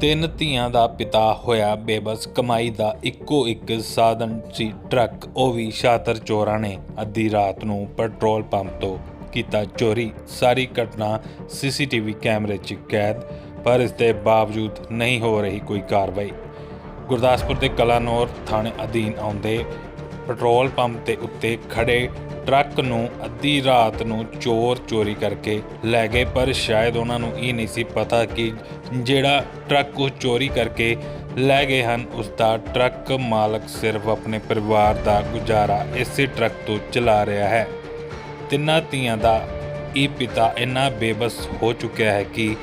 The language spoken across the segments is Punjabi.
ਤਿੰਨ ਧੀਆਂ ਦਾ ਪਿਤਾ ਹੋਇਆ ਬੇਬਸ, ਕਮਾਈ ਦਾ ਇੱਕੋ ਇੱਕ ਸਾਧਨ ਸੀ ਟਰੱਕ, ਉਹ ਵੀ ਸ਼ਾਤਰ ਚੋਰਾਂ ਨੇ। ਅੱਧੀ ਰਾਤ ਨੂੰ ਪੈਟਰੋਲ ਪੰਪ ਤੋਂ ਕੀਤਾ ਚੋਰੀ। ਸਾਰੀ ਘਟਨਾ ਸੀਸੀਟੀਵੀ ਕੈਮਰੇ 'ਚ ਕੈਦ, ਪਰ ਇਸ ਦੇ ਬਾਵਜੂਦ ਨਹੀਂ ਹੋ ਰਹੀ ਕੋਈ ਕਾਰਵਾਈ। ਗੁਰਦਾਸਪੁਰ ਦੇ ਕਲਾਨੌਰ ਥਾਣੇ ਅਧੀਨ ਆਉਂਦੇ ਪੈਟਰੋਲ ਪੰਪ ਦੇ ਉੱਤੇ ਖੜੇ ਟਰੱਕ ਨੂੰ ਅੱਧੀ ਰਾਤ ਨੂੰ ਚੋਰ ਚੋਰੀ ਕਰਕੇ ਲੈ ਗਏ, ਪਰ ਸ਼ਾਇਦ ਉਹਨਾਂ ਨੂੰ ਇਹ ਨਹੀਂ ਸੀ ਪਤਾ ਕਿ ਜਿਹੜਾ ਟਰੱਕ ਉਹ ਚੋਰੀ ਕਰਕੇ ਲੈ ਗਏ ਹਨ, ਉਸ ਦਾ ਟਰੱਕ ਮਾਲਕ ਸਿਰਫ ਆਪਣੇ ਪਰਿਵਾਰ ਦਾ ਗੁਜ਼ਾਰਾ ਇਸੇ ਟਰੱਕ ਤੋਂ ਚਲਾ ਰਿਹਾ ਹੈ। ਤਿੰਨਾਂ ਧੀਆਂ ਦਾ ਇਹ ਪਿਤਾ ਇੰਨਾ ਬੇਬਸ ਹੋ ਚੁੱਕਿਆ ਹੈ ਕਿ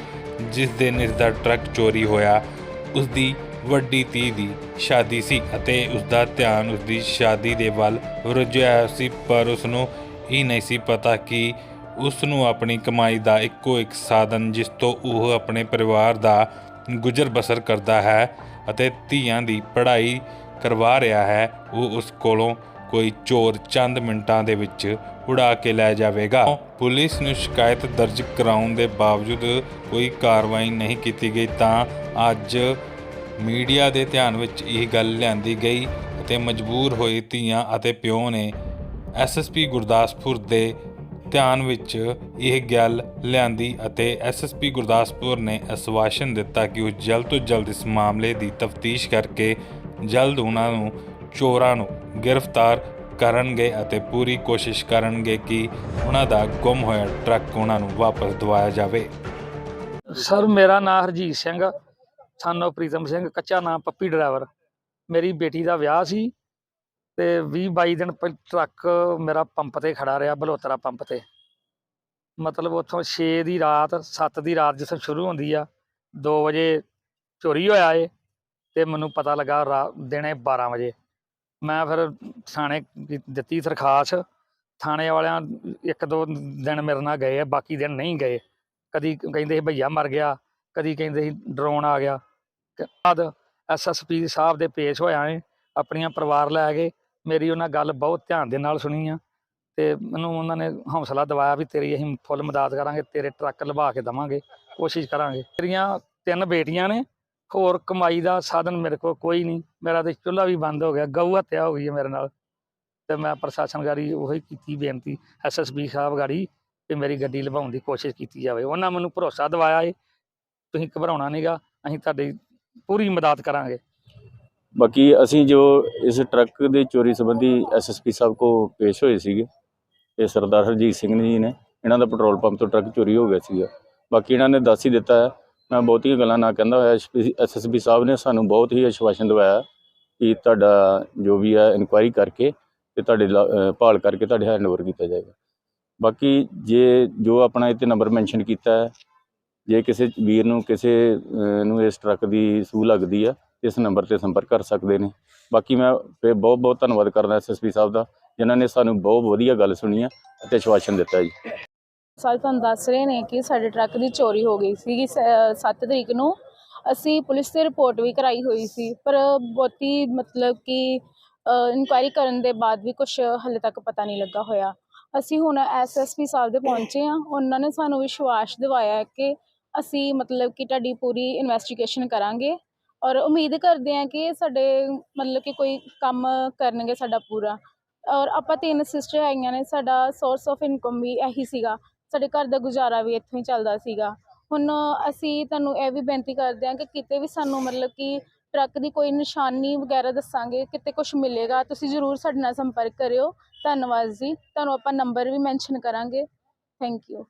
ਜਿਸ ਦਿਨ ਇਸ ਦਾ ਟਰੱਕ ਚੋਰੀ ਹੋਇਆ, ਉਸ ਦੀ ਵੱਡੀ ਧੀ ਦੀ ਸ਼ਾਦੀ ਸੀ ਅਤੇ ਉਸ ਦਾ ਧਿਆਨ ਉਸ ਦੀ ਸ਼ਾਦੀ ਦੇ ਵੱਲ ਰੁੱਝਿਆ ਸੀ, ਪਰ ਉਸ ਨੂੰ ਇਹ ਨਹੀਂ ਸੀ ਪਤਾ ਕਿ ਉਸ ਨੂੰ ਆਪਣੀ ਕਮਾਈ ਦਾ ਇੱਕੋ ਇੱਕ ਸਾਧਨ ਜਿਸ ਤੋਂ ਉਹ ਆਪਣੇ ਪਰਿਵਾਰ ਦਾ ਗੁਜ਼ਰ ਬਸਰ ਕਰਦਾ ਹੈ ਅਤੇ ਧੀਆਂ ਦੀ ਪੜ੍ਹਾਈ ਕਰਵਾ ਰਿਹਾ ਹੈ, ਉਹ ਉਸ ਕੋਲੋਂ ਕੋਈ ਚੋਰ ਚੰਦ ਮਿੰਟਾਂ ਦੇ ਵਿੱਚ ਉਡਾ ਕੇ ਲੈ ਜਾਵੇਗਾ। ਪੁਲਿਸ ਨੂੰ ਸ਼ਿਕਾਇਤ ਦਰਜ ਕਰਾਉਣ ਦੇ ਬਾਵਜੂਦ ਕੋਈ ਕਾਰਵਾਈ ਨਹੀਂ ਕੀਤੀ ਗਈ, ਤਾਂ ਅੱਜ ਮੀਡੀਆ ਦੇ ਧਿਆਨ ਵਿੱਚ ਇਹ ਗੱਲ ਲਿਆਂਦੀ ਗਈ ਅਤੇ ਮਜਬੂਰ ਹੋਏ ਧੀਆਂ ਅਤੇ ਪਿਓ ਨੇ ਐਸਐਸਪੀ ਗੁਰਦਾਸਪੁਰ ਦੇ ਧਿਆਨ ਵਿੱਚ ਇਹ ਗੱਲ ਲਿਆਂਦੀ ਅਤੇ ਐਸਐਸਪੀ ਗੁਰਦਾਸਪੁਰ ਨੇ ਅਸਵਾਸ਼ਨ ਦਿੱਤਾ ਕਿ ਉਹ ਜਲਦ ਤੋਂ ਜਲਦ ਇਸ ਮਾਮਲੇ ਦੀ ਤਫਤੀਸ਼ ਕਰਕੇ ਜਲਦ ਉਹਨਾਂ ਨੂੰ ਚੋਰਾਂ ਨੂੰ ਗ੍ਰਿਫਤਾਰ ਕਰਨਗੇ ਅਤੇ ਪੂਰੀ ਕੋਸ਼ਿਸ਼ ਕਰਨਗੇ ਕਿ ਉਹਨਾਂ ਦਾ ਗੁੰਮ ਹੋਇਆ ਟਰੱਕ ਉਹਨਾਂ ਨੂੰ ਵਾਪਸ ਦਿਵਾਇਆ ਜਾਵੇ। ਸਰ, ਮੇਰਾ ਨਾਮ ਹਰਜੀਤ ਸਿੰਘ ਸਾਨੂੰ ਪ੍ਰੀਤਮ ਸਿੰਘ, ਕੱਚਾ ਨਾਮ ਪੱਪੀ ਡਰਾਈਵਰ ਮੇਰੀ ਬੇਟੀ ਦਾ ਵਿਆਹ ਸੀ ਤੇ 20 22 ਦਿਨ ਪਹਿ, ਟਰੱਕ ਮੇਰਾ ਪੰਪ ਤੇ ਖੜਾ ਰਿਹਾ, ਬਲੋਤਰਾ ਪੰਪ ਤੇ। ਮਤਲਬ ਉੱਥੋਂ 6 ਦੀ ਰਾਤ 7 ਦੀ ਰਾਤ ਜਿੱਥੇ ਸ਼ੁਰੂ ਹੁੰਦੀ ਆ 2 ਵਜੇ ਚੋਰੀ ਹੋਇਆ ਏ ਤੇ ਮੈਨੂੰ ਪਤਾ ਲੱਗਾ ਰਾ- ਦਿਨੇ 12 ਵਜੇ। ਮੈਂ ਫਿਰ ਥਾਣੇ ਦਿੱਤੀ ਸਰਖਾਸ ਥਾਣੇ ਵਾਲਿਆਂ ਇੱਕ ਦੋ ਦਿਨ ਮੇਰੇ ਨਾਲ ਗਏ ਆ, ਬਾਕੀ ਦਿਨ ਨਹੀਂ ਗਏ। ਕਦੀ ਕਹਿੰਦੇ ਸੀ ਭਈਆ ਮਰ ਗਿਆ ਕਦੀ ਕਹਿੰਦੇ ਸੀ ਡਰੋਨ ਆ ਗਿਆ। ਕ- ਬਾਅਦ ਐਸਐਸਪੀ ਸਾਹਿਬ ਦੇ ਪੇਸ਼ ਹੋਇਆ ਨੇ ਆਪਣੀਆਂ ਪਰਿਵਾਰ ਲੈ ਕੇ ਮੇਰੀ ਉਹਨਾਂ ਗੱਲ ਬਹੁਤ ਧਿਆਨ ਦੇ ਨਾਲ ਸੁਣੀ ਆ। ਤੇ ਮੈਨੂੰ ਉਹਨਾਂ ਨੇ ਹੌਸਲਾ ਦਿਵਾਇਆ ਵੀ ਤੇਰੀ ਅਸੀਂ ਫੁੱਲ ਮਦਦ ਕਰਾਂਗੇ, ਤੇਰੇ ਟਰੱਕ ਲਵਾ ਕੇ ਦਵਾਂਗੇ, ਕੋਸ਼ਿਸ਼ ਕਰਾਂਗੇ। ਮੇਰੀਆਂ ਤਿੰਨ ਬੇਟੀਆਂ ਨੇ, ਹੋਰ ਕਮਾਈ ਦਾ ਸਾਧਨ ਮੇਰੇ ਕੋਲ ਕੋਈ ਨਹੀਂ। ਮੇਰਾ ਤੇ ਚੁੱਲ੍ਹਾ ਵੀ ਬੰਦ ਹੋ ਗਿਆ, ਗਊ ਹੱਤਿਆ ਹੋ ਗਈ ਹੈ ਮੇਰੇ ਨਾਲ। ਤੇ ਮੈਂ ਪ੍ਰਸ਼ਾਸਨ ਗਾੜੀ ਉਹੀ ਕੀਤੀ ਬੇਨਤੀ ਐਸਐਸਪੀ ਸਾਹਿਬ ਗਾੜੀ ਕਿ ਮੇਰੀ ਗੱਡੀ ਲਵਾਉਣ ਦੀ ਕੋਸ਼ਿਸ਼ ਕੀਤੀ ਜਾਵੇ। ਉਹਨਾਂ ਮੈਨੂੰ ਭਰੋਸਾ ਦਿਵਾਇਆ ਏ ਤੁਸੀਂ ਘਬਰਾਉਣਾ ਨਹੀਂਗਾ ਅਸੀਂ ਤੁਹਾਡੀ ਪੂਰੀ ਮਦਦ ਕਰਾਂਗੇ। ਬਾਕੀ ਅਸੀਂ ਜੋ ਇਸ ਟਰੱਕ ਦੇ ਚੋਰੀ ਸੰਬੰਧੀ ਐਸਐਸਪੀ ਸਾਹਿਬ ਕੋ ਪੇਸ਼ ਹੋਏ ਸੀਗੇ ਇਹ ਸਰਦਾਰ ਹਰਜੀਤ ਸਿੰਘ ਜੀ ਨੇ ਇਹਨਾਂ ਦਾ ਪੈਟਰੋਲ ਪੰਪ ਤੋਂ ਟਰੱਕ ਚੋਰੀ ਹੋ ਗਿਆ ਸੀਗਾ। ਬਾਕੀ ਇਹਨਾਂ ਨੇ ਦੱਸ ਹੀ ਦਿੱਤਾ ਹੈ, ਮੈਂ ਬਹੁਤੀਆਂ ਗੱਲਾਂ ਨਾ ਕਹਿੰਦਾ ਹੋਇਆ ਐਸਐਸਪੀ ਸਾਹਿਬ ਨੇ ਸਾਨੂੰ ਬਹੁਤ ਹੀ ਆਸ਼ਵਾਸਨ ਦਿਵਾਇਆ ਕਿ ਤੁਹਾਡਾ ਜੋ ਵੀ ਹੈ ਇਨਕੁਆਇਰੀ ਕਰਕੇ ਤੇ ਤੁਹਾਡੇ ਲਾ- ਭਾਲ ਕਰਕੇ ਤੁਹਾਡੇ ਹੈਂਡਓਵਰ ਕੀਤਾ ਜਾਏਗਾ। ਬਾਕੀ ਜੇ ਜੋ ਆਪਣਾ ਇੱਥੇ ਨੰਬਰ ਮੈਂਸ਼ਨ ਕੀਤਾ ਹੈ ਜੇ ਕਿਸੇ ਵੀਰ ਨੂੰ ਕਿਸੇ ਨੂੰ ਇਸ ਟਰੱਕ ਦੀ ਸੂਹ ਲੱਗਦੀ ਆ, ਇਸ ਨੰਬਰ ਤੇ ਸੰਪਰਕ ਕਰ ਸਕਦੇ ਨੇ। ਬਾਕੀ ਮੈਂ ਫਿਰ ਬਹੁਤ ਬਹੁਤ ਧੰਨਵਾਦ ਕਰਦਾ ਐਸਐਸਪੀ ਸਾਹਿਬ ਦਾ, ਜਿਨ੍ਹਾਂ ਨੇ ਸਾਨੂੰ ਬਹੁਤ ਵਧੀਆ ਗੱਲ ਸੁਣੀ ਆ ਅਤੇ ਆਸ਼ਵਾਸਨ ਦਿੱਤਾ ਜੀ। ਸਾਰੇ, ਤੁਹਾਨੂੰ ਦੱਸ ਰਹੇ ਨੇ ਕਿ ਸਾਡੇ ਟਰੱਕ ਦੀ ਚੋਰੀ ਹੋ ਗਈ ਸੀਗੀ 7 ਤਰੀਕ ਨੂੰ ਅਸੀਂ ਪੁਲਿਸ ਤੇ ਰਿਪੋਰਟ ਵੀ ਕਰਾਈ ਹੋਈ ਸੀ, ਪਰ ਬਹੁਤੀ ਮਤਲਬ ਕਿ ਇਨਕੁਆਇਰੀ ਕਰਨ ਦੇ ਬਾਅਦ ਵੀ ਕੁਝ ਹਲੇ ਤੱਕ ਪਤਾ ਨਹੀਂ ਲੱਗਾ ਹੋਇਆ। ਅਸੀਂ ਹੁਣ ਐਸਐਸਪੀ ਸਾਹਿਬ ਦੇ ਪਹੁੰਚੇ ਆ ਉਹਨਾਂ ਨੇ ਸਾਨੂੰ ਵਿਸ਼ਵਾਸ ਦਿਵਾਇਆ ਹੈ ਕਿ ਅਸੀਂ ਮਤਲਬ ਕਿ ਤੁਹਾਡੀ ਪੂਰੀ ਇਨਵੈਸਟੀਗੇਸ਼ਨ ਕਰਾਂਗੇ ਔਰ ਉਮੀਦ ਕਰਦੇ ਹਾਂ ਕਿ ਸਾਡੇ ਮਤਲਬ ਕਿ ਕੋਈ ਕੰਮ ਕਰਨਗੇ ਸਾਡਾ ਪੂਰਾ। ਔਰ ਆਪਾਂ ਤਿੰਨ ਸਿਸਟਰ ਹੈਗੀਆਂ ਨੇ, ਸਾਡਾ ਸੋਰਸ ਆਫ ਇਨਕਮ ਵੀ ਇਹੀ ਸੀਗਾ। ਸਾਡੇ ਘਰ ਦਾ ਗੁਜ਼ਾਰਾ ਵੀ ਇੱਥੋਂ ਹੀ ਚੱਲਦਾ ਸੀਗਾ। ਹੁਣ ਅਸੀਂ ਤੁਹਾਨੂੰ ਇਹ ਵੀ ਬੇਨਤੀ ਕਰਦੇ ਹਾਂ ਕਿ ਕਿਤੇ ਵੀ ਸਾਨੂੰ ਮਤਲਬ ਕਿ ਟਰੱਕ ਦੀ ਕੋਈ ਨਿਸ਼ਾਨੀ ਵਗੈਰਾ ਦੱਸਾਂਗੇ, ਕਿਤੇ ਕੁਝ ਮਿਲੇਗਾ, ਤੁਸੀਂ ਜ਼ਰੂਰ ਸਾਡੇ ਨਾਲ ਸੰਪਰਕ ਕਰਿਓ। ਧੰਨਵਾਦ ਜੀ। ਤੁਹਾਨੂੰ ਆਪਾਂ ਨੰਬਰ ਵੀ ਮੈਂਸ਼ਨ ਕਰਾਂਗੇ। Thank you